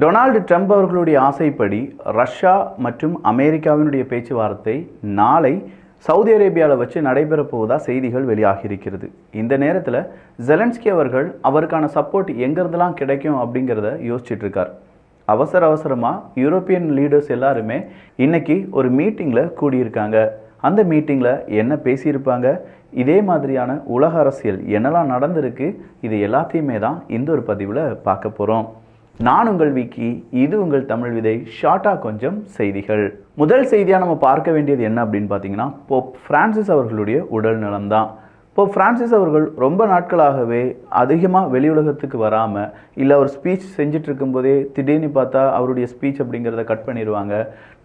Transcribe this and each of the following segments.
Donald Trump அவர்களுடைய ஆசைப்படி Russia மற்றும் அமெரிக்காவினுடைய பேச்சுவார்த்தை நாளை சவுதி அரேபியாவில் வச்சு நடைபெறப் போவதா செய்திகள் வெளியாகி இருக்கிறது இந்த நேரத்தில் ஜெலன்ஸ்கி அவர்கள் அவருக்கான சப்போர்ட் எங்கேருந்துலாம் கிடைக்கும் அப்படிங்கிறத யோசிச்சுட்டு இருக்கார். அவசர அவசரமாக யூரோப்பியன் லீடர்ஸ் எல்லாருமே இன்னைக்கு ஒரு மீட்டிங்கில் கூடியிருக்காங்க. அந்த மீட்டிங்கில் என்ன பேசியிருப்பாங்க? இதே மாதிரியான உலக அரசியல் என்னெல்லாம் நடந்திருக்கு? இது எல்லாத்தையுமே தான் இந்த ஒரு பதிவில் பார்க்க போகிறோம் நான் உங்கள் விக்கி இது உங்கள் தமிழ் விதை ஷார்ட்டாக கொஞ்சம் செய்திகள். முதல் செய்தியாக நம்ம பார்க்க வேண்டியது என்ன அப்படின்னு பார்த்தீங்கன்னா போப் ஃப்ரான்சிஸ் அவர்களுடைய உடல் நலம்தான். இப்போ ஃப்ரான்சிஸ் அவர்கள் ரொம்ப நாட்களாகவே அதிகமாக வெளி உலகத்துக்கு வராமல் இல்லை அவர் ஸ்பீச் செஞ்சுட்டு இருக்கும்போதே திடீர்னு பார்த்தா அவருடைய ஸ்பீச் அப்படிங்கிறத கட் பண்ணிடுவாங்க.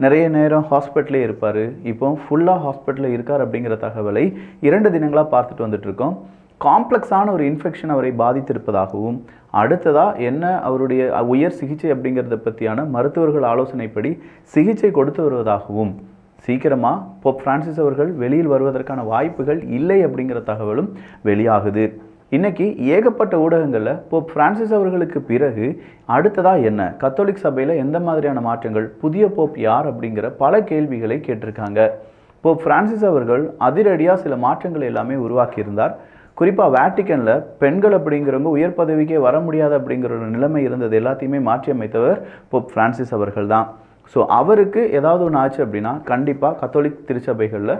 நிறைய நேரம் ஹாஸ்பிட்டலே இருப்பார். இப்போ ஃபுல்லாக ஹாஸ்பிட்டலில் இருக்கார் அப்படிங்கிற தகவலை இரண்டு தினங்களாக பார்த்துட்டு வந்துட்டு இருக்கோம் காம்ப்ளெக்ஸான ஒரு இன்ஃபெக்ஷன் அவரை பாதித்திருப்பதாகவும் அடுத்ததாக என்ன அவருடைய உயர் சிகிச்சை அப்படிங்கிறத பற்றியான மருத்துவர்கள் ஆலோசனைப்படி சிகிச்சை கொடுத்து வருவதாகவும் சீக்கிரமாக போப் ஃப்ரான்சிஸ் அவர்கள் வெளியில் வருவதற்கான வாய்ப்புகள் இல்லை அப்படிங்கிற தகவலும் வெளியாகுது. இன்னைக்கு ஏகப்பட்ட ஊடகங்களில் போப் ஃப்ரான்சிஸ் அவர்களுக்கு பிறகு அடுத்ததாக என்ன? கத்தோலிக் சபையில் எந்த மாதிரியான மாற்றங்கள்? புதிய போப் யார் அப்படிங்கிற பல கேள்விகளை கேட்டிருக்காங்க. போப் ஃப்ரான்சிஸ் அவர்கள் அதிரடியாக சில மாற்றங்கள் எல்லாமே உருவாக்கியிருந்தார். குறிப்பாக வேட்டிக்கனில் பெண்கள் அப்படிங்கிறவங்க உயர் பதவிக்கே வர முடியாது அப்படிங்கிற ஒரு நிலைமை இருந்தது. எல்லாத்தையுமே மாற்றி அமைத்தவர் போப் ஃப்ரான்சிஸ் அவர்கள் தான் ஸோ அவருக்கு ஏதாவது ஒன்று ஆச்சு அப்படின்னா கண்டிப்பாக கத்தோலிக் திருச்சபைகளில்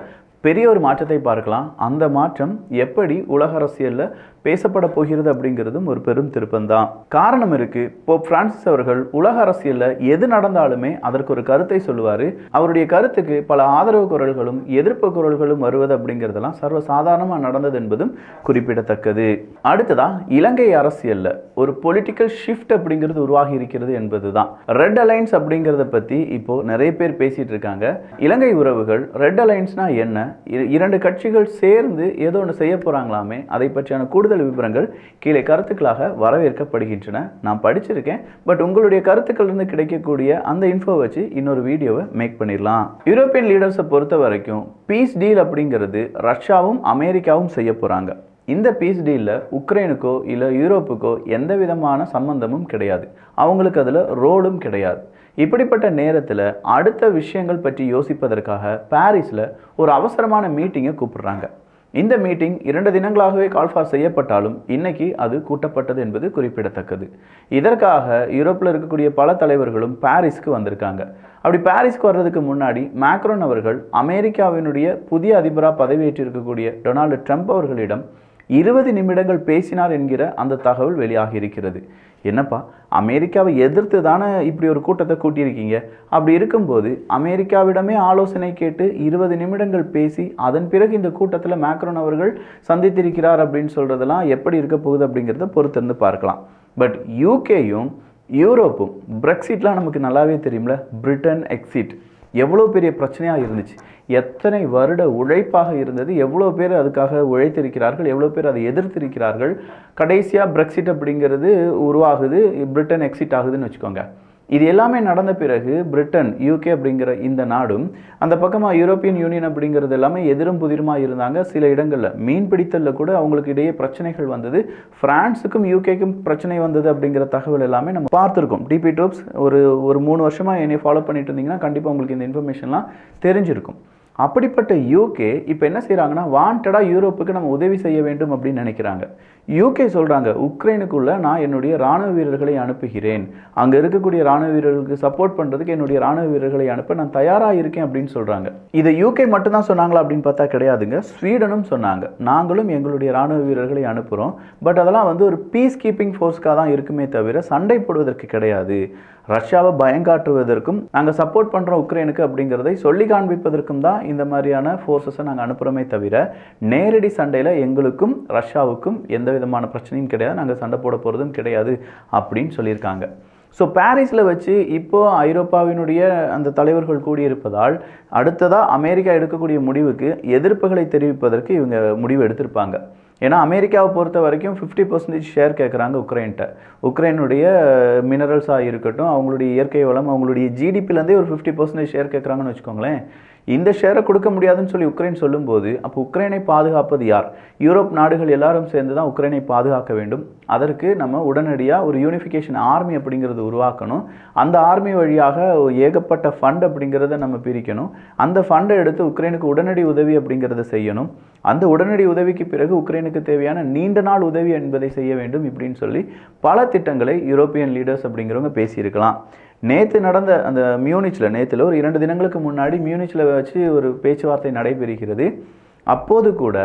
பெரிய ஒரு மாற்றத்தை பார்க்கலாம். அந்த மாற்றம் எப்படி உலக அரசியலில் பேசப்பட போகிறது அப்படிங்கிறதும் ஒரு பெரும் திருப்பம்தான். காரணம் இருக்கு. போப் பிரான்சிஸ் அவர்கள் உலக அரசியலில் எது நடந்தாலுமே அதற்கு ஒரு கருத்தை சொல்லுவார். அவருடைய கருத்துக்கு பல ஆதரவு குரல்களும் எதிர்ப்பு குரல்களும் வருவது அப்படிங்கிறதெல்லாம் சர்வ சாதாரணமாக நடந்தது என்பதும் குறிப்பிடத்தக்கது. அடுத்ததா இலங்கை அரசியலில் ஒரு பொலிட்டிக்கல் ஷிஃப்ட் அப்படிங்கிறது உருவாகி இருக்கிறது என்பது தான் ரெட் அலைன்ஸ் அப்படிங்கிறத பற்றி இப்போ நிறைய பேர் பேசிட்டு இருக்காங்க. இலங்கை உறவுகள் ரெட் அலைன்ஸ்னா என்ன? இரண்டு கட்சிகள் சேர்ந்து ஏதோ ஒன்று செய்ய போகிறாங்களாமே அதை பற்றியான கூடுதல் விவரங்கள் கீழே கருத்துக்களாக வரவேற்கப்படுகின்றன. நான் படிச்சிருக்கேன் பட் உங்களுடைய கருத்துக்கள் இருந்து கிடைக்கக்கூடிய அந்த இன்ஃபோ வச்சு இன்னொரு வீடியோவை மேக் பண்ணிடலாம். யூரோப்பியன் லீடர்ஸை பொறுத்த வரைக்கும் பீஸ் டீல் அப்படிங்கிறது ரஷ்யாவும் அமெரிக்காவும் செய்ய போகிறாங்க இந்த பீஸ் டீலில் உக்ரைனுக்கோ இல்லை யூரோப்புக்கோ எந்த விதமான சம்பந்தமும் கிடையாது. அவங்களுக்கு அதில் ரோலும் கிடையாது. இப்படிப்பட்ட நேரத்தில் அடுத்த விஷயங்கள் பற்றி யோசிப்பதற்காக பாரிஸில் ஒரு அவசரமான மீட்டிங்கை கூப்பிடுறாங்க. இந்த மீட்டிங் இரண்டு தினங்களாகவே கால்ஃபார் செய்யப்பட்டாலும் இன்னைக்கு அது கூட்டப்பட்டது என்பது குறிப்பிடத்தக்கது. இதற்காக யூரோப்பில் இருக்கக்கூடிய பல தலைவர்களும் பாரிஸ்க்கு வந்திருக்காங்க. அப்படி பாரிஸ்க்கு வர்றதுக்கு முன்னாடி மேக்ரோன் அவர்கள் அமெரிக்காவினுடைய புதிய அதிபராக பதவியேற்றிருக்கக்கூடிய டொனால்டு ட்ரம்ப் அவர்களிடம் இருபது நிமிடங்கள் பேசினார் என்கிற அந்த தகவல் வெளியாகி இருக்கிறது என்னப்பா அமெரிக்காவை எதிர்த்து தானே இப்படி ஒரு கூட்டத்தை கூட்டியிருக்கீங்க? அப்படி இருக்கும்போது அமெரிக்காவிடமே ஆலோசனை கேட்டு இருபது நிமிடங்கள் பேசி அதன் பிறகு இந்த கூட்டத்தில் மேக்ரோன் அவர்கள் சந்தித்திருக்கிறார் அப்படின்னு சொல்கிறதெல்லாம் எப்படி இருக்க போகுது அப்படிங்கிறத பொறுத்திருந்து பார்க்கலாம். பட் யூகேயும் யூரோப்பும் பிரெக்சிட்லாம் நமக்கு நல்லாவே தெரியும்ல? Britain exit. எவ்வளோ பெரிய பிரச்சனையாக இருந்துச்சு. எத்தனை வருட உழைப்பாக இருந்தது எவ்வளோ பேர் அதுக்காக உழைத்திருக்கிறார்கள் எவ்வளோ பேர் அதை எதிர்த்திருக்கிறார்கள் கடைசியாக பிரெக்சிட் அப்படிங்கிறது உருவாகுது பிரிட்டன் எக்ஸிட் ஆகுதுன்னு வச்சுக்கோங்க. இது எல்லாமே நடந்த பிறகு பிரிட்டன் யூகே அப்படிங்கிற இந்த நாடும் அந்த பக்கமாக யூரோப்பியன் யூனியன் அப்படிங்கிறது எல்லாமே எதிரும் புதிருமாக இருந்தாங்க. சில இடங்களில் மீன் பிடித்தலில் கூட அவங்களுக்கு இடையே பிரச்சனைகள் வந்தது. பிரான்ஸுக்கும் யூகேக்கும் பிரச்சனை வந்தது அப்படிங்கிற தகவல் எல்லாமே நம்ம பார்த்துருக்கோம். டிபி ட்ரூப்ஸ் ஒரு ஒரு மூணு வருஷமாக என்னை ஃபாலோ பண்ணிட்டு இருந்தீங்கன்னா கண்டிப்பாக உங்களுக்கு இந்த இன்ஃபர்மேஷன்லாம் தெரிஞ்சிருக்கும். அப்படிப்பட்ட யூகே இப்போ என்ன செய்கிறாங்கன்னா வாண்டடாக யூரோப்புக்கு நம்ம உதவி செய்ய வேண்டும் அப்படின்னு நினைக்கிறாங்க. யூகே சொல்கிறாங்க உக்ரைனுக்குள்ளே நான் என்னுடைய ராணுவ வீரர்களை அனுப்புகிறேன். அங்கே இருக்கக்கூடிய ராணுவ வீரர்களுக்கு சப்போர்ட் பண்ணுறதுக்கு என்னுடைய ராணுவ வீரர்களை அனுப்ப நான் தயாராக இருக்கேன் அப்படின்னு சொல்கிறாங்க இதை யூகே மட்டும்தான் சொன்னாங்களா அப்படின்னு பார்த்தா கிடையாதுங்க. ஸ்வீடனும் சொன்னாங்க நாங்களும் எங்களுடைய ராணுவ வீரர்களை அனுப்புகிறோம் பட் அதெல்லாம் வந்து ஒரு பீஸ் கீப்பிங் ஃபோர்ஸ்க்காக தான் இருக்குமே தவிர சண்டை போடுவதற்கு கிடையாது. ரஷ்யாவை பயங்காற்றுவதற்கும் நாங்கள் சப்போர்ட் பண்ணுறோம் உக்ரைனுக்கு அப்படிங்கிறதை சொல்லி காண்பிப்பதற்கும் தான் இந்த மாதிரியான ஃபோர்ஸஸை நாங்கள் அனுப்புகிறோமே தவிர நேரடி சண்டையில் எங்களுக்கும் ரஷ்யாவுக்கும் எந்த விதமான பிரச்சனையும் கிடையாது. நாங்கள் சண்டை போட போகிறதும் கிடையாது அப்படின்னு சொல்லியிருக்காங்க. ஸோ பாரிஸில் வச்சு இப்போது ஐரோப்பாவினுடைய அந்த தலைவர்கள் கூடியிருப்பதால் அடுத்ததாக அமெரிக்கா எடுக்கக்கூடிய முடிவுக்கு எதிர்ப்புகளை தெரிவிப்பதற்கு இவங்க முடிவு எடுத்திருப்பாங்க. ஏன்னா அமெரிக்காவை பொறுத்த வரைக்கும் ஃபிஃப்டி பர்சன்டேஜ் ஷேர் கேட்குறாங்க உக்ரைன்ட்ட. உக்ரைனுடைய மினரல்ஸாக இருக்கட்டும் அவங்களுடைய இயற்கை வளம் அவங்களுடைய ஜிடிபிலேருந்தே ஒரு ஃபிஃப்டி பர்சன்டேஜ் ஷேர் கேட்குறாங்கன்னு வச்சுக்கோங்களேன். இந்த ஷேரை கொடுக்க முடியாதுன்னு சொல்லி உக்ரைன் சொல்லும்போது அப்போ உக்ரைனை பாதுகாப்பது யார்? யூரோப் நாடுகள் எல்லாரும் சேர்ந்து தான் உக்ரைனை பாதுகாக்க வேண்டும். அதற்கு நம்ம உடனடியாக ஒரு யூனிஃபிகேஷன் ஆர்மி அப்படிங்கிறது உருவாக்கணும். அந்த ஆர்மி வழியாக ஏகப்பட்ட ஃபண்ட் அப்படிங்கிறத நம்ம பிரிக்கணும். அந்த ஃபண்டை எடுத்து உக்ரைனுக்கு உடனடி உதவி அப்படிங்கிறத செய்யணும். அந்த உடனடி உதவிக்கு பிறகு உக்ரைன் யூக்ரைனுக்கு தேவையான நீண்ட நாள் உதவி என்பதை செய்ய வேண்டும் இப்படின்னு சொல்லி பல திட்டங்களை யூரோப்பியன் லீடர்ஸ் அப்படிங்கிறவங்க பேசியிருக்கலாம். நேற்று நடந்த அந்த மியூனிச்சில் நேற்றுல ஒரு இரண்டு தினங்களுக்கு முன்னாடி மியூனிச்சில் வச்சு ஒரு பேச்சுவார்த்தை நடைபெறுகிறது. அப்போது கூட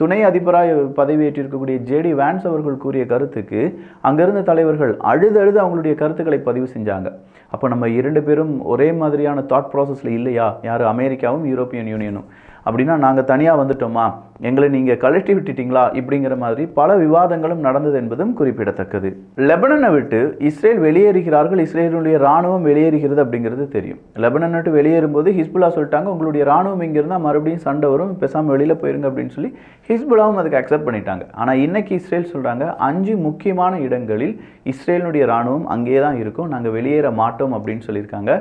துணை அதிபராக பதவியேற்றிருக்கக்கூடிய ஜேடி வேன்ஸ் அவர்கள் கூறிய கருத்துக்கு அங்கிருந்த தலைவர்கள் அழுது அழுது அவங்களுடைய கருத்துக்களை பதிவு செஞ்சாங்க. அப்போ நம்ம இரண்டு பேரும் ஒரே மாதிரியான தாட் ப்ராசஸில் இல்லையா? யார்? அமெரிக்காவும் யூரோப்பியன் யூனியனும். அப்படின்னா நாங்கள் தனியாக வந்துட்டோமா? எங்களை நீங்கள் கழட்டி விட்டுட்டீங்களா இப்படிங்கிற மாதிரி பல விவாதங்களும் நடந்தது என்பதும் குறிப்பிடத்தக்கது. லெபனனை விட்டு இஸ்ரேல் வெளியேறுகிறார்கள் இஸ்ரேலுடைய ராணுவம் வெளியேறுகிறது அப்படிங்கிறது தெரியும். லெபனன் விட்டு வெளியேறும்போது ஹிஸ்புல்லா சொல்லிட்டாங்க உங்களுடைய ராணுவம் இங்கே இருந்தால் மறுபடியும் சண்டை வரும் பேசாமல் வெளியில் போயிருங்க அப்படின்னு சொல்லி ஹிஸ்புல்லாவும் அதுக்கு அக்செப்ட் பண்ணிட்டாங்க. ஆனால் இன்னைக்கு இஸ்ரேல் சொல்கிறாங்க அஞ்சு முக்கியமான இடங்களில் இஸ்ரேலினுடைய ராணுவம் அங்கே தான் இருக்கும் நாங்கள் வெளியேற மாட்டோம் அப்படின்னு சொல்லியிருக்காங்க.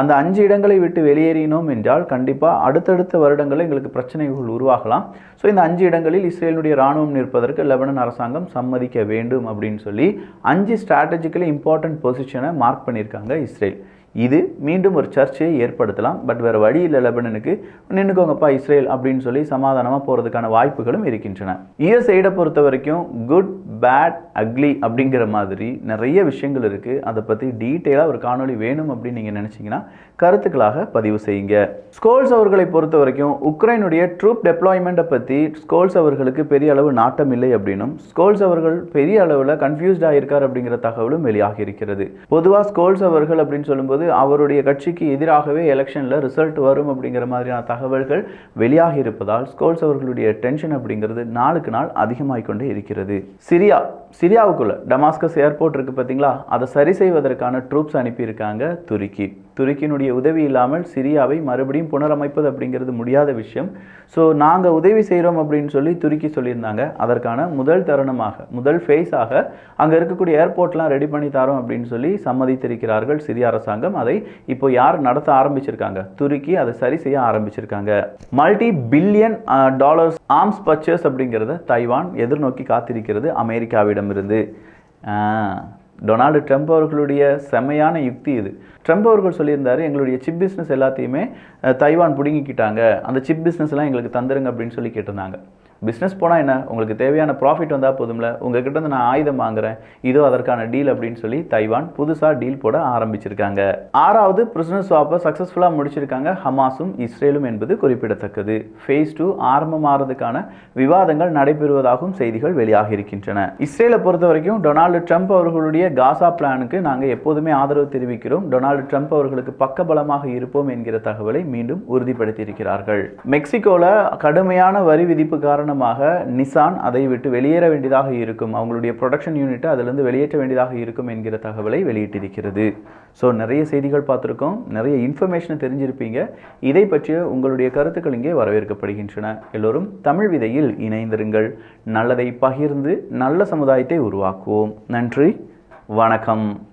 அந்த அஞ்சு இடங்களை விட்டு வெளியேறினோம் என்றால் கண்டிப்பாக அடுத்தடுத்த வருடங்களில் எங்களுக்கு பிரச்சனைகள் உருவாகலாம். ஸோ இந்த அஞ்சு இடங்களில் இஸ்ரேலுடைய ராணுவம் நிற்பதற்கு லெபனன் அரசாங்கம் சம்மதிக்க வேண்டும் அப்படின்னு சொல்லி அஞ்சு ஸ்ட்ராட்டஜிக்கலி இம்பார்ட்டன்ட் பொசிஷனை மார்க் பண்ணியிருக்காங்க இஸ்ரேல். இது மீண்டும் ஒரு சர்ச்சையை ஏற்படுத்தலாம். பட் வேறு வழி இல்லை லெபனனுக்கு. நின்றுக்கோங்கப்பா இஸ்ரேல் அப்படின்னு சொல்லி சமாதானமாக போகிறதுக்கான வாய்ப்புகளும் இருக்கின்றன. யுஎஸ்ஐடை பொறுத்த வரைக்கும் குட் பேட் அக்லி அப்படிங்கிற மாதிரி நிறைய விஷயங்கள் இருக்குது அதை பற்றி டீட்டெயிலாக ஒரு காணொளி வேணும் அப்படின்னு நீங்கள் நினச்சிங்கன்னா கருத்துக்களாக பதிவு செய்யுங்க. ஸ்கோல்ஸ் அவர்களை பொறுத்த வரைக்கும் உக்ரைனுடைய ட்ரூப் டெப்ளாய்மெண்ட்டை பற்றி ஸ்கோல்ஸ் அவர்களுக்கு பெரிய அளவு நாட்டம் இல்லை அப்படின்னும் ஸ்கோல்ஸ் அவர்கள் பெரிய அளவில் கன்ஃபியூஸ்டாக இருக்கார் அப்படிங்கிற தகவலும் வெளியாகி இருக்கிறது. பொதுவாக ஸ்கோல்ஸ் அவர்கள் அப்படின்னு சொல்லும்போது அவருடைய கட்சிக்கு எதிராகவே எலெக்ஷனில் ரிசல்ட் வரும் அப்படிங்கிற மாதிரியான தகவல்கள் வெளியாகி இருப்பதால் ஸ்கோல்ஸ் அவர்களுடைய டென்ஷன் அப்படிங்கிறது நாளுக்கு நாள் அதிகமாகிக் கொண்டே இருக்கிறது. சிரியா சிரியாவுக்குள்ள டமாஸ்கஸ் ஏர்போர்ட் இருக்குது பார்த்தீங்களா? அதை சரி செய்வதற்கான ட்ரூப்ஸ் அனுப்பியிருக்காங்க துருக்கி. துருக்கியினுடைய உதவி இல்லாமல் சிரியாவை மறுபடியும் புனரமைப்பது அப்படிங்கிறது முடியாத விஷயம். ஸோ நாங்கள் உதவி செய்கிறோம் அப்படின்னு சொல்லி துருக்கி சொல்லியிருந்தாங்க. அதற்கான முதல் தருணமாக முதல் ஃபேஸாக அங்கே இருக்கக்கூடிய ஏர்போர்ட்லாம் ரெடி பண்ணி தரோம் அப்படின்னு சொல்லி சம்மதித்திருக்கிறார்கள் சிரிய அரசாங்கம். அதை இப்போ யார் நடத்த ஆரம்பிச்சிருக்காங்க? துருக்கி அதை சரி செய்ய ஆரம்பிச்சிருக்காங்க. Multi billion dollars arms purchase அப்படிங்கிறத தைவான் எதிர்நோக்கி காத்திருக்கிறது அமெரிக்காவிடமிருந்து. டொனால்டு ட்ரம்ப் அவர்களுடைய செமையான யுக்தி இது. ட்ரம்ப் அவர்கள் சொல்லியிருந்தார் எங்களுடைய சிப் பிஸ்னஸ் எல்லாத்தையுமே தைவான் பிடுங்கிக்கிட்டாங்க. அந்த சிப் பிஸ்னஸ் எல்லாம் எங்களுக்கு தந்துருங்க அப்படின்னு சொல்லி கேட்டிருந்தாங்க. பிஸ்னஸ் போனால் என்ன? உங்களுக்கு தேவையான ப்ராஃபிட் வந்தால் போதும்ல. உங்ககிட்ட இருந்து நான் ஆயுதம் வாங்குறேன். இதோ அதற்கான டீல் அப்படின்னு சொல்லி தைவான் புதுசாக டீல் போட ஆரம்பிச்சிருக்காங்க. ஆறாவது பிரிசனஸ் ஸ்வாப்பை சக்ஸஸ்ஃபுல்லாக முடிச்சிருக்காங்க ஹமாஸும் இஸ்ரேலும் என்பது குறிப்பிடத்தக்கது. ஃபேஸ் டூ ஆரம்பமாகிறதுக்கான விவாதங்கள் நடைபெறுவதாகவும் செய்திகள் வெளியாகி இருக்கின்றன. இஸ்ரேலை பொறுத்த வரைக்கும் டொனால்டு ட்ரம்ப் அவர்களுடைய காசா பிளானுக்கு நாங்கள் எப்போதுமே ஆதரவு தெரிவிக்கிறோம். டொனால்டு ட்ரம்ப் அவர்களுக்கு பக்கபலமாக இருப்போம் என்கிற தகவலை மீண்டும் உறுதிப்படுத்தியிருக்கிறார்கள். மெக்சிகோவில் கடுமையான வரி விதிப்பு காரணம் காரணமாக நிசான் அதை விட்டு வெளியேற வேண்டியதாக இருக்கும். அவங்களுடைய ப்ரொடக்ஷன் யூனிட்டை அதிலிருந்து வெளியேற்ற வேண்டியதாக இருக்கும் என்கிற தகவலை வெளியிட்டிருக்கிறது. ஸோ நிறைய செய்திகள் பார்த்துருக்கோம். நிறைய இன்ஃபர்மேஷனை தெரிஞ்சிருப்பீங்க. இதை பற்றிய உங்களுடைய கருத்துக்கள் இங்கே வரவேற்கப்படுகின்றன. எல்லோரும் தமிழ் விதையில் இணைந்திருங்கள். நல்லதை பகிர்ந்து நல்ல சமுதாயத்தை உருவாக்குவோம். நன்றி. வணக்கம்.